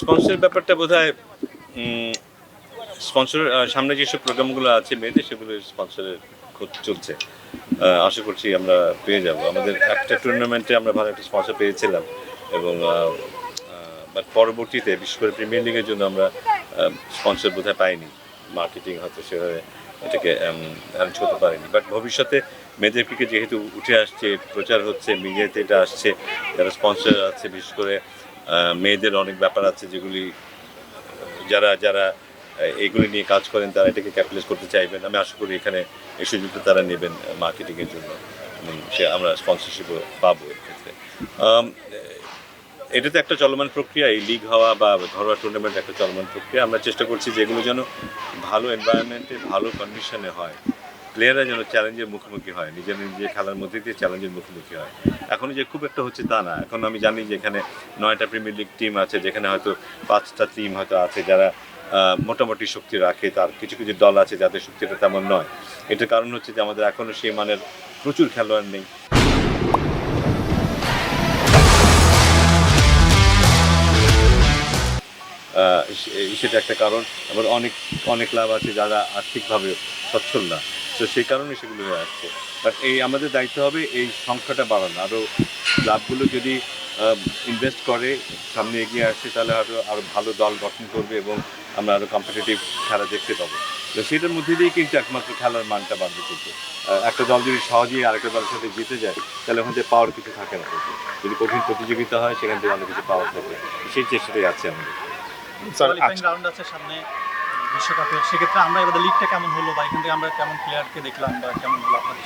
স্পন্সরের ব্যাপারটা বোধ হয় স্পন্সর সামনে যেসব প্রোগ্রামগুলো আছে মেয়েদের সেগুলো স্পন্সরের খোঁজ চলছে। আশা করছি আমরা পেয়ে যাব। আমাদের একটা টুর্নামেন্টে আমরা ভালো একটা স্পন্সর পেয়েছিলাম এবং বাট পরবর্তীতে, বিশেষ করে প্রিমিয়ার লিগের জন্য আমরা স্পন্সর বোধহয় পাইনি। মার্কেটিং হয়তো সেভাবে এটাকে অ্যারেঞ্জ করতে পারিনি। বাট ভবিষ্যতে মেয়েদের ক্রিকেট যেহেতু উঠে আসছে, প্রচার হচ্ছে মিডিয়াতে এটা আসছে, যারা স্পন্সর আছে, বিশেষ করে মেয়েদের অনেক ব্যাপার আছে যেগুলি, যারা যারা এগুলি নিয়ে কাজ করেন তারা এটাকে ক্যাপিটালাইজ করতে চাইবেন। আমি আশা করি এখানে এই সুযোগটা তারা নেবেন মার্কেটিংয়ের জন্য। সে আমরা স্পন্সরশিপও পাবো এক্ষেত্রে এটা তো একটা চলমান প্রক্রিয়া, এই লিগ হওয়া বা ঘরোয়া টুর্নামেন্ট একটা চলমান প্রক্রিয়া। আমরা চেষ্টা করছি যেগুলো যেন ভালো এনভায়রনমেন্টে ভালো কন্ডিশনে হয়। প্লেয়াররা যেন চ্যালেঞ্জের মুখোমুখি হয়, নিজের নিজের খেলার মধ্যে দিয়ে চ্যালেঞ্জের মুখোমুখি হয়। এখন যে খুব একটা হচ্ছে তা না। এখন আমি জানি যে এখানে নয়টা প্রিমিয়ার লিগ টিম আছে, যেখানে হয়তো পাঁচটা টিম হয়তো আছে যারা মোটামুটি শক্তি রাখে, তার কিছু কিছু দল আছে যাদের শক্তিটা তেমন নয়। এটার কারণ হচ্ছে যে আমাদের এখনও সেই মানের প্রচুর খেলোয়াড় নেই। সেটা একটা কারণ। আবার অনেক অনেক ক্লাব আছে যারা আর্থিকভাবে সচ্ছল না। তো সেই কারণে সেগুলো হয়ে আসছে। বাট এই আমাদের দায়িত্ব হবে এই সংখ্যাটা বাড়ানো। আরও ক্লাবগুলো যদি ইনভেস্ট করে সামনে এগিয়ে আসে তাহলে আরও আরও ভালো দল গঠন করবে এবং আমরা আরও কম্পিটিটিভ খেলা দেখতে পাবো। তো সেটার মধ্যে দিয়েই কিন্তু একমাত্র খেলার মানটা বাড়বে কিন্তু। একটা দল যদি সহজেই আরেকটা দলের সাথে জিতে যায় তাহলে ওখান থেকে পাওয়ার কিছু থাকে না কিন্তু। যদি কঠিন প্রতিযোগিতা হয় সেখান থেকে অনেক কিছু পাওয়ার থাকে। সেই চেষ্টাটাই আছে আমাদের। স্যার আচ্ছা। রাউন্ড আছে সামনে। বিশ্বকাপের সেক্ষেত্রে আমরা এবার লিগটা কেমন হলো বা এখান থেকে আমরা কেমন প্লেয়ারকে দেখলাম বা কেমন হলো আপনার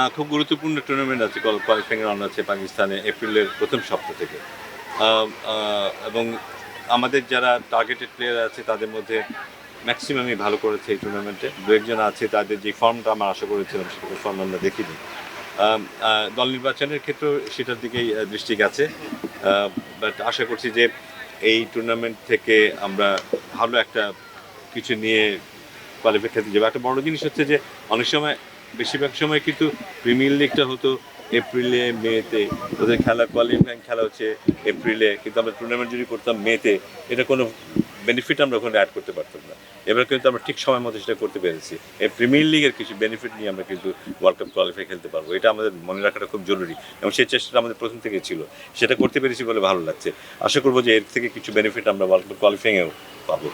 আহ, খুব গুরুত্বপূর্ণ টুর্নামেন্ট আছে কোয়ালিফাইং রাউন্ড আছে পাকিস্তানে এপ্রিলের প্রথম সপ্তাহ থেকে। এবং আমাদের যারা টার্গেটেড প্লেয়ার আছে তাদের মধ্যে ম্যাক্সিমামই ভালো করেছে এই টুর্নামেন্টে দু একজন আছে তাদের যে ফর্মটা আমরা আশা করেছিলাম সেটা ফর্ম আমরা দেখিনি। দল নির্বাচনের ক্ষেত্রেও সেটার দিকেই দৃষ্টি গেছে। বাট আশা করছি যে এই টুর্নামেন্ট থেকে আমরা ভালো একটা কিছু নিয়ে কোয়ালিফাই খেতে যাব একটা বড় জিনিস হচ্ছে যে, অনেক সময়, বেশিরভাগ সময় কিন্তু প্রিমিয়ার লিগটা হতো এপ্রিলে মেতে ওদের খেলা কোয়ালিফাইং খেলা হচ্ছে এপ্রিলে কিন্তু আমরা টুর্নামেন্ট যদি করতাম মেতে এটা কোনো বেনিফিট আমরা ওখানে অ্যাড করতে পারতাম না। এবার কিন্তু আমরা ঠিক সময় মতো সেটা করতে পেরেছি। এই প্রিমিয়ার লিগের কিছু বেনিফিট নিয়ে আমরা কিন্তু ওয়ার্ল্ড কাপ কোয়ালিফাই খেলতে পারব। এটা আমাদের মনে রাখাটা খুব জরুরি। এবং সেই চেষ্টাটা আমাদের প্রথম থেকে ছিল। সেটা করতে পেরেছি বলে ভালো লাগছে। আশা করব যে এর থেকে কিছু বেনিফিট আমরা ওয়ার্ল্ড কাপ কোয়ালিফাইংয়েও পাবো।